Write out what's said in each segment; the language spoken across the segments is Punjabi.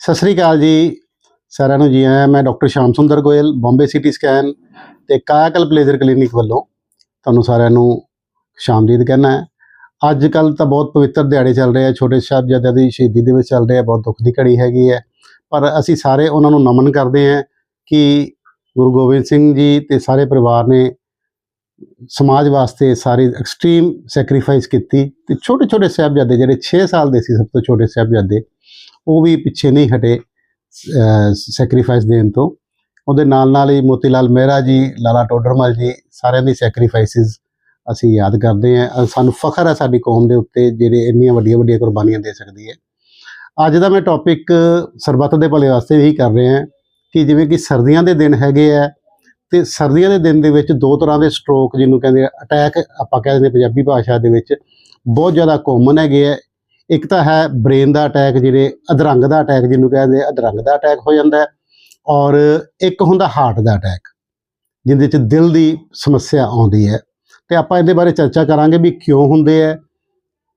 ਸਤਿ ਸ੍ਰੀ ਅਕਾਲ ਜੀ। ਸਾਰਿਆਂ ਨੂੰ ਜੀ ਆਇਆਂ, ਮੈਂ doctor Sham Sundar Goyal, Bombay city scan ਤੇ ਕਾਇਕਲ ਪਲੇਜ਼ਰ ਕਲੀਨਿਕ ਵੱਲੋਂ ਤੁਹਾਨੂੰ ਸਾਰਿਆਂ ਨੂੰ ਸ਼ਾਮਦੀਦ ਕਹਿਣਾ ਹੈ। ਅੱਜ ਕੱਲ ਤਾਂ ਬਹੁਤ ਪਵਿੱਤਰ ਦਿਹਾੜੇ ਚੱਲ ਰਹੇ ਆ, ਛੋਟੇ ਸਾਹਿਬਜ਼ਾਦਿਆਂ ਦੀ ਸ਼ਹੀਦੀ ਦੇ ਵਿੱਚ ਚੱਲ ਰਿਹਾ, ਬਹੁਤ ਦੁੱਖ ਦੀ ਘੜੀ ਹੈਗੀ ਹੈ। ਪਰ ਅਸੀਂ ਸਾਰੇ ਉਹਨਾਂ ਨੂੰ ਨਮਨ ਕਰਦੇ ਹਾਂ ਕਿ ਗੁਰੂ ਗੋਬਿੰਦ ਸਿੰਘ ਜੀ ਤੇ ਸਾਰੇ ਪਰਿਵਾਰ ਨੇ ਸਮਾਜ ਵਾਸਤੇ ਸਾਰੀ ਐਕਸਟ੍ਰੀਮ ਸੈਕਰੀਫਾਈਸ ਕੀਤੀ ਤੇ ਛੋਟੇ ਛੋਟੇ ਸਾਹਿਬਜ਼ਾਦੇ ਜਿਹੜੇ 6 ਸਾਲ ਦੇ ਸੀ, ਸਭ ਤੋਂ ਛੋਟੇ ਸਾਹਿਬਜ਼ਾਦੇ ਉਹ ਵੀ ਪਿੱਛੇ ਨਹੀਂ ਹਟੇ ਸੈਕਰੀਫਾਈਸ ਦੇਣ ਤੋਂ। ਉਹਦੇ ਨਾਲ ਨਾਲ ਹੀ ਮੋਤੀ ਲਾਲ ਮਹਿਰਾ ਜੀ, ਲਾਲਾ ਟੋਡਰਮਲ ਜੀ, ਸਾਰਿਆਂ ਦੀ ਸੈਕਰੀਫਾਈਸਿਸ ਅਸੀਂ ਯਾਦ ਕਰਦੇ ਹਾਂ। ਸਾਨੂੰ ਫਖਰ ਹੈ ਸਾਡੀ ਕੌਮ ਦੇ ਉੱਤੇ ਜਿਹੜੇ ਇੰਨੀਆਂ ਵੱਡੀਆਂ ਵੱਡੀਆਂ ਕੁਰਬਾਨੀਆਂ ਦੇ ਸਕਦੀ ਹੈ। ਅੱਜ ਦਾ ਮੈਂ ਟੌਪਿਕ ਸਰਬੱਤ ਦੇ ਭਲੇ ਵਾਸਤੇ ਵੀ ਕਰ ਰਿਹਾ ਹਾਂ ਕਿ ਜਿਵੇਂ ਕਿ ਸਰਦੀਆਂ ਦੇ ਦਿਨ ਹੈਗੇ ਆ ਤੇ ਸਰਦੀਆਂ ਦੇ ਦਿਨ ਦੇ ਵਿੱਚ ਦੋ ਤਰ੍ਹਾਂ ਦੇ ਸਟ੍ਰੋਕ ਜਿਹਨੂੰ ਕਹਿੰਦੇ ਅਟੈਕ ਆਪਾਂ ਕਹਿੰਦੇ ਪੰਜਾਬੀ ਭਾਸ਼ਾ ਦੇ ਵਿੱਚ, ਬਹੁਤ ਜ਼ਿਆਦਾ ਕਾਮਨ ਹੈਗੇ ਆ। ਇੱਕ ਤਾਂ ਹੈ ਬ੍ਰੇਨ ਦਾ ਅਟੈਕ ਜਿਹੜੇ ਅਧਰੰਗ ਦਾ ਅਟੈਕ ਜਿਹਨੂੰ ਕਹਿੰਦੇ ਆ, ਅਧਰੰਗ ਦਾ ਅਟੈਕ ਹੋ ਜਾਂਦਾ ਹੈ ਔਰ ਇੱਕ ਹੁੰਦਾ ਹਾਰਟ ਦਾ ਅਟੈਕ ਜਿਹਦੇ ਵਿੱਚ ਦਿਲ ਦੀ ਸਮੱਸਿਆ ਆਉਂਦੀ ਹੈ। ਤੇ ਆਪਾਂ ਇਹਦੇ ਬਾਰੇ ਚਰਚਾ ਕਰਾਂਗੇ ਵੀ ਕਿਉਂ ਹੁੰਦੇ ਆ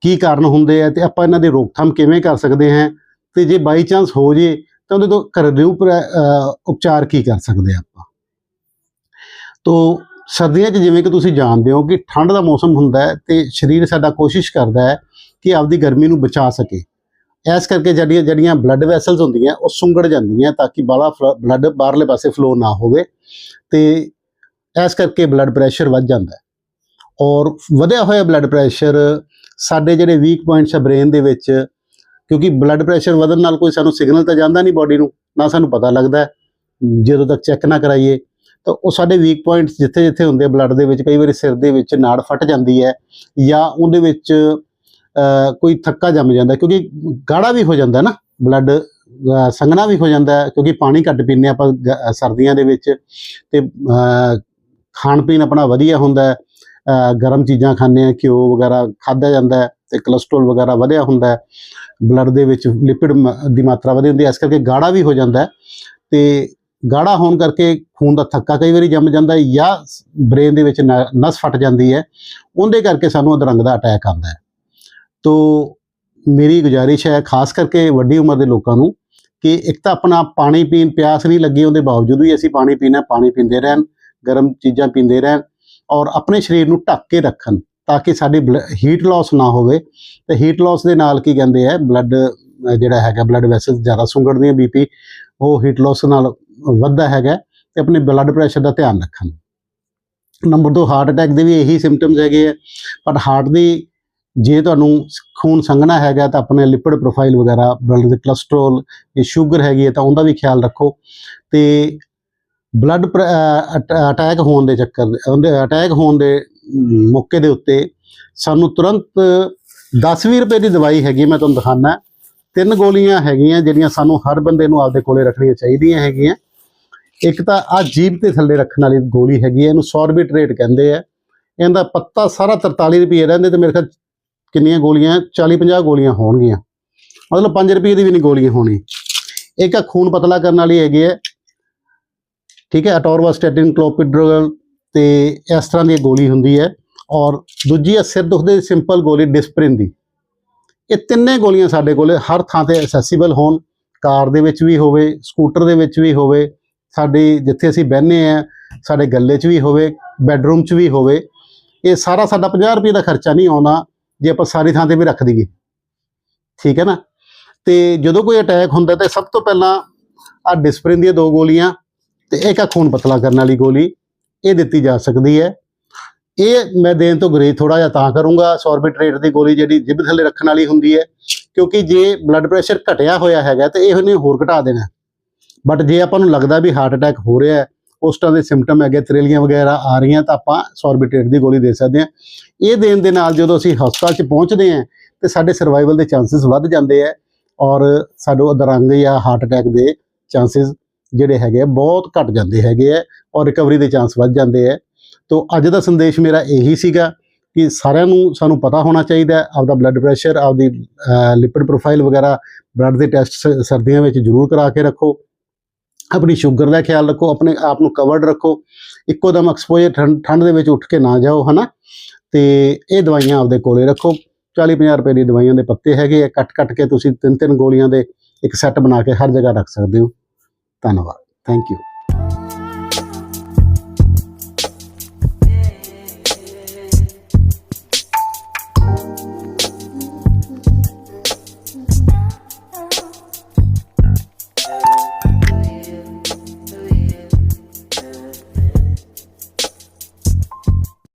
ਕੀ ਕਾਰਨ ਹੁੰਦੇ ਆ ਤੇ ਆਪਾਂ ਇਹਨਾਂ ਦੀ ਰੋਕਥਾਮ ਕਿਵੇਂ ਕਰ ਸਕਦੇ ਹਾਂ ਤੇ ਜੇ ਬਾਈ ਚਾਂਸ ਹੋ ਜੇ ਤਾਂ ਉਹਦੇ ਤੋਂ ਘਰੇਲੂ ਉਪਰ- ਉਪਚਾਰ ਕੀ ਕਰ ਸਕਦੇ ਆ ਆਪਾਂ। ਤੋ ਸਰਦੀਆਂ 'ਚ ਜਿਵੇਂ ਕਿ ਤੁਸੀਂ ਜਾਣਦੇ ਹੋ ਕਿ ਠੰਡ ਦਾ ਮੌਸਮ ਹੁੰਦਾ ਹੈ ਤੇ ਸਰੀਰ ਸਾਡਾ ਕੋਸ਼ਿਸ਼ ਕਰਦਾ ਹੈ ਕਿ ਆਪਦੀ ਗਰਮੀ ਨੂੰ ਬਚਾ ਸਕੇ। ਇਸ ਕਰਕੇ ਜਿਹੜੀਆਂ ਜਿਹੜੀਆਂ ਬਲੱਡ ਵੈਸਲਸ ਹੁੰਦੀਆਂ, ਉਹ ਸੁੰਗੜ ਜਾਂਦੀਆਂ ਤਾਂ ਕਿ ਬਾਲਾ ਬਲੱਡ ਬਾਹਰਲੇ ਪਾਸੇ ਫਲੋ ਨਾ ਹੋਵੇ ਤੇ ਇਸ ਕਰਕੇ ਬਲੱਡ ਪ੍ਰੈਸ਼ਰ ਵੱਧ ਜਾਂਦਾ। ਹੈ ਔਰ ਵਧਿਆ ਹੋਇਆ ਬਲੱਡ ਪ੍ਰੈਸ਼ਰ ਸਾਡੇ ਜਿਹੜੇ ਵੀਕ ਪੁਆਇੰਟਸ ਆ ਬ੍ਰੇਨ ਦੇ ਵਿੱਚ, ਕਿਉਂਕਿ ਬਲੱਡ ਪ੍ਰੈਸ਼ਰ ਵਧਣ ਨਾਲ ਕੋਈ ਸਾਨੂੰ ਸਿਗਨਲ ਤਾਂ ਜਾਂਦਾ ਨਹੀਂ ਬਾਡੀ ਨੂੰ, ਨਾ ਸਾਨੂੰ ਪਤਾ ਲੱਗਦਾ ਜਦੋਂ ਤੱਕ ਚੈੱਕ ਨਾ ਕਰਾਈਏ, ਤਾਂ ਉਹ ਸਾਡੇ ਵੀਕ ਪੁਆਇੰਟਸ ਜਿੱਥੇ ਜਿੱਥੇ ਹੁੰਦੇ ਬਲੱਡ ਦੇ ਵਿੱਚ, ਕਈ ਵਾਰੀ ਸਿਰ ਦੇ ਵਿੱਚ ਨਾੜ ਫਟ ਜਾਂਦੀ ਹੈ ਜਾਂ ਉਹਦੇ ਵਿੱਚ ਕੋਈ ਥੱਕਾ ਜੰਮ ਜਾਂਦਾ, ਕਿਉਂਕਿ ਗਾੜਾ ਵੀ ਹੋ ਜਾਂਦਾ ਨਾ ਬਲੱਡ ਸੰਘਣਾ ਵੀ ਹੋ ਜਾਂਦਾ, ਕਿਉਂਕਿ ਪਾਣੀ ਘੱਟ ਪੀਂਦੇ ਹਾਂ ਆਪਾਂ ਗ- ਸਰਦੀਆਂ ਦੇ ਵਿੱਚ, ਤੇ ਖਾਣ ਪੀਣ ਆਪਣਾ ਵਧੀਆ ਹੁੰਦਾ ਗਰਮ ਚੀਜ਼ਾਂ ਖਾਂਦੇ ਆ ਘਿਓ ਵਗੈਰਾ ਖਾਧਾ ਜਾਂਦਾ ਹੈ, ਤੇ ਕੋਲੇਸਟ੍ਰੋਲ ਵਗੈਰਾ ਵਧਿਆ ਹੁੰਦਾ ਬਲੱਡ ਦੇ ਵਿੱਚ ਲਿਪਿਡ ਦੀ ਮਾਤਰਾ ਵਧੀ ਹੁੰਦੀ ਹੈ, ਇਸ ਕਰਕੇ ਗਾੜਾ ਵੀ ਹੋ ਜਾਂਦਾ ਹੈ, ਤੇ ਗਾੜਾ ਹੋਣ ਕਰਕੇ ਖੂਨ ਦਾ ਥੱਕਾ ਕਈ ਵਾਰੀ ਜੰਮ ਜਾਂਦਾ ਹੈ ਜਾਂ ਬ੍ਰੇਨ ਦੇ ਵਿੱਚ ਨ- ਨਸ ਫਟ ਜਾਂਦੀ ਹੈ, ਉਹਦੇ ਕਰਕੇ ਸਾਨੂੰ ਅਧਰੰਗ ਦਾ ਅਟੈਕ ਆਉਂਦਾ ਹੈ। ਤੋ ਮੇਰੀ ਗੁਜ਼ਾਰਿਸ਼ ਹੈ ਖਾਸ ਕਰਕੇ ਵੱਡੀ ਉਮਰ ਦੇ ਲੋਕਾਂ ਨੂੰ ਕਿ ਇੱਕ ਤਾਂ ਆਪਣਾ ਪਾਣੀ ਪੀਣ ਪਿਆਸ ਨਹੀਂ ਲੱਗੀ ਉਹਦੇ ਬਾਵਜੂਦ ਵੀ ਅਸੀਂ ਪਾਣੀ ਪੀਣਾ, ਪਾਣੀ ਪੀਂਦੇ ਰਹਿਣ, ਗਰਮ ਚੀਜ਼ਾਂ ਪੀਂਦੇ ਰਹਿਣ ਔਰ ਆਪਣੇ ਸਰੀਰ ਨੂੰ ਢੱਕ ਕੇ ਰੱਖਣ ਤਾਂ ਕਿ ਸਾਡੀ ਹੀਟ ਲਾਸ ਨਾ ਹੋਵੇ। ਤੇ ਹੀਟ ਲਾਸ ਦੇ ਨਾਲ ਕੀ ਕਹਿੰਦੇ ਆ ਬਲੱਡ ਜਿਹੜਾ ਹੈਗਾ ਬਲੱਡ ਵੈਸਲਸ ਜ਼ਿਆਦਾ ਸੁੰਗੜਦੀਆਂ ਬੀਪੀ ਉਹ ਹੀਟ ਲਾਸ ਨਾਲ ਵੱਧਦਾ ਹੈਗਾ ਤੇ ਆਪਣੇ ਬਲੱਡ ਪ੍ਰੈਸ਼ਰ ਦਾ ਧਿਆਨ ਰੱਖਣ। ਨੰਬਰ 2 ਹਾਰਟ ਅਟੈਕ ਦੇ ਵੀ ਇਹੀ ਸਿੰਪਟਮਸ ਹੈਗੇ ਆ ਪਰ ਹਾਰਟ ਦੀ ਜੇ ਤੁਹਾਨੂੰ ਖੂਨ ਸੰਘਣਾ ਹੈਗਾ ਤਾਂ ਆਪਣੇ ਲਿਪਿਡ ਪ੍ਰੋਫਾਈਲ ਵਗੈਰਾ ਬਲੱਡ ਦੇ ਕੋਲੇਸਟ੍ਰੋਲ ਜੇ ਸ਼ੂਗਰ ਹੈਗੀ ਹੈ ਤਾਂ ਉਹਦਾ ਵੀ ਖਿਆਲ ਰੱਖੋ। ਤੇ ਬਲੱਡ ਅਟੈਕ ਹੋਣ ਦੇ ਚੱਕਰ ਉਹਦੇ ਅਟੈਕ ਹੋਣ ਦੇ ਮੌਕੇ ਦੇ ਉੱਤੇ ਸਾਨੂੰ ਤੁਰੰਤ 10-20 ਰੁਪਏ ਦੀ ਦਵਾਈ ਹੈਗੀ ਮੈਂ ਤੁਹਾਨੂੰ ਦਿਖਾਣਾ ਤਿੰਨ ਗੋਲੀਆਂ ਹੈਗੀਆਂ ਜਿਹੜੀਆਂ ਸਾਨੂੰ ਹਰ ਬੰਦੇ ਨੂੰ ਆਪਦੇ ਕੋਲੇ ਰੱਖਣੀਆਂ ਚਾਹੀਦੀਆਂ ਹੈਗੀਆਂ। ਇੱਕ ਤਾਂ ਆ ਜੀਭ ਤੇ ਥੱਲੇ ਰੱਖਣ ਵਾਲੀ ਗੋਲੀ ਹੈਗੀ ਹੈ, ਇਹਨੂੰ ਸੌਰਬਿਟਰੇਟ ਕਹਿੰਦੇ ਆ ਇਹਦਾ ਪੱਤਾ ਸਾਰਾ 43 ਰੁਪਏ ਰਹਿੰਦੇ ਤੇ ਮੇਰੇ ਖਿਆਲ ਕਿੰਨੀਆਂ ਗੋਲੀਆਂ? 40-50 ਗੋਲੀਆਂ ਹੋਣਗੀਆਂ। ਮਤਲਬ 5 ਰੁਪਏ ਦੀ ਵੀ ਨਹੀਂ ਗੋਲੀ ਹੋਣੀ। ਇੱਕ ਆ ਖੂਨ ਪਤਲਾ ਕਰਨ ਵਾਲੀ ਹੈਗੀ ਹੈ। ਠੀਕ ਹੈ ਅਟੋਰਵਾਸਟੈਟਿਨ ਕਲੋਪਿਡਰਲ ਤੇ ਇਸ ਤਰ੍ਹਾਂ ਦੀ ਗੋਲੀ ਹੁੰਦੀ ਹੈ। ਔਰ ਦੂਜੀ ਹੈ ਸਿਰ ਦੁਖਦੇ ਦੀ ਸਿੰਪਲ ਗੋਲੀ, ਡਿਸਪ੍ਰਿਨ ਦੀ। ਇਹ ਤਿੰਨੇ ਗੋਲੀਆਂ ਸਾਡੇ ਕੋਲੇ ਹਰ ਥਾਂ ਤੇ ਐਕਸੈਸਿਬਲ ਹੋਣ। ਕਾਰ ਦੇ ਵਿੱਚ ਵੀ ਹੋਵੇ, ਸਕੂਟਰ ਦੇ ਵਿੱਚ ਵੀ ਹੋਵੇ, ਸਾਡੀ ਜਿੱਥੇ ਅਸੀਂ ਬਹਿੰਦੇ ਆ ਸਾਡੇ ਗੱਲੇ 'ਚ ਵੀ ਹੋਵੇ, ਬੈੱਡਰੂਮ 'ਚ ਵੀ ਹੋਵੇ। ਇਹ ਸਾਰਾ ਸਾਡਾ 50 ਰੁਪਏ ਦਾ ਖਰਚਾ ਨਹੀਂ ਆਉਂਦਾ। ਜੇ ਆਪਾਂ ਸਾਰੀ ਥਾਂ ਤੇ ਵੀ ਰੱਖ ਦਈਏ। ਠੀਕ ਹੈ ਨਾ? ਤੇ ਜਦੋਂ ਕੋਈ ਅਟੈਕ ਹੁੰਦਾ ਤਾਂ ਸਭ ਤੋਂ ਪਹਿਲਾਂ ਆ ਡਿਸਪ੍ਰਿਨ ਦੀਆਂ ਦੋ ਗੋਲੀਆਂ ਤੇ ਇੱਕ ਆ ਖੂਨ ਪਤਲਾ ਕਰਨ ਵਾਲੀ ਗੋਲੀ, ਇਹ ਦਿੱਤੀ ਜਾ ਸਕਦੀ ਹੈ। ਇਹ ਮੈਂ ਦੇਣ ਤੋਂ ਗਰੇਜ ਥੋੜਾ ਜਿਹਾ ਤਾਂ ਕਰੂੰਗਾ ਸੌਰਬਿਟਰੇਟ ਦੀ ਗੋਲੀ ਜਿਹੜੀ ਜਿਬ ਥੱਲੇ ਰੱਖਣ ਵਾਲੀ ਹੁੰਦੀ ਹੈ, ਕਿਉਂਕਿ ਜੇ ਬਲੱਡ ਪ੍ਰੈਸ਼ਰ ਘਟਿਆ ਹੋਇਆ ਹੈਗਾ ਤੇ ਇਹ ਉਹਨੇ ਹੋਰ ਘਟਾ ਦੇਣਾ। ਬਟ ਜੇ ਆਪਾਂ ਨੂੰ ਲੱਗਦਾ ਵੀ ਹਾਰਟ ਅਟੈਕ ਹੋ ਰਿਹਾ ਹੈ ਉਸ ਤਰ੍ਹਾਂ ਦੇ ਸਿੰਪਟਮ ਹੈਗੇ, ਤਰੇਲੀਆਂ ਵਗੈਰਾ ਆ ਰਹੀਆਂ, ਤਾਂ ਆਪਾਂ ਸੌਰਬਿਟਰੇਟ ਦੀ ਗੋਲੀ ਦੇ ਸਕਦੇ ਹਾਂ। ਇਹ ਦੇਣ ਦੇ ਨਾਲ ਜਦੋਂ ਅਸੀਂ ਹਸਪਤਾਲ 'ਚ ਪਹੁੰਚਦੇ ਹਾਂ, ਤੇ ਸਾਡੇ ਸਰਵਾਈਵਲ ਦੇ ਚਾਂਸਸ ਵੱਧ ਜਾਂਦੇ ਆ, ਔਰ ਸਾਡੇ ਅਧਰੰਗ ਜਾਂ ਹਾਰਟ ਅਟੈਕ ਦੇ ਚਾਂਸਸ ਜਿਹੜੇ ਹੈਗੇ ਆ, ਬਹੁਤ ਘਟ ਜਾਂਦੇ ਹੈਗੇ ਆ, ਔਰ ਰਿਕਵਰੀ ਦੇ ਚਾਂਸ ਵੱਧ ਜਾਂਦੇ ਆ। ਤੋ ਅੱਜ ਦਾ ਸੰਦੇਸ਼ ਮੇਰਾ ਇਹੀ ਸੀਗਾ ਕਿ ਸਾਰਿਆਂ ਨੂੰ ਸਾਨੂੰ ਪਤਾ ਹੋਣਾ ਚਾਹੀਦਾ ਹੈ, ਆਪਦਾ ਬਲੱਡ ਪ੍ਰੈਸ਼ਰ ਆਪਦੀ ਲਿਪਿਡ ਪ੍ਰੋਫਾਈਲ ਵਗੈਰਾ ਬਲੱਡ ਦੇ ਟੈਸਟ ਸਰਦੀਆਂ ਵਿੱਚ ਜ਼ਰੂਰ ਕਰਾ ਕੇ ਰੱਖੋ। ਆਪਣੀ ਸ਼ੂਗਰ ਦਾ ਖਿਆਲ ਰੱਖੋ, ਆਪਣੇ ਆਪ ਨੂੰ ਕਵਰਡ ਰੱਖੋ। ਇੱਕੋ ਦਮ ਐਕਸਪੋਜ਼ਰ ਠੰਡ ਠੰਡ ਦੇ ਵਿੱਚ ਉੱਠ ਕੇ ਨਾ ਜਾਓ, ਹਨਾ? ਤੇ ਇਹ ਦਵਾਈਆਂ ਆਪਦੇ ਕੋਲੇ ਰੱਖੋ। 40 50 ਰੁਪਏ ਦੀ ਦਵਾਈਆਂ ਦੇ ਪੱਤੇ ਹੈਗੇ ਆ। ਕੱਟ ਕੱਟ ਕੇ ਤੁਸੀਂ ਤਿੰਨ ਤਿੰਨ ਗੋਲੀਆਂ ਦੇ ਇੱਕ ਸੈੱਟ ਬਣਾ ਕੇ ਹਰ ਜਗ੍ਹਾ ਰੱਖ ਸਕਦੇ ਹੋ। ਧੰਨਵਾਦ। Thank you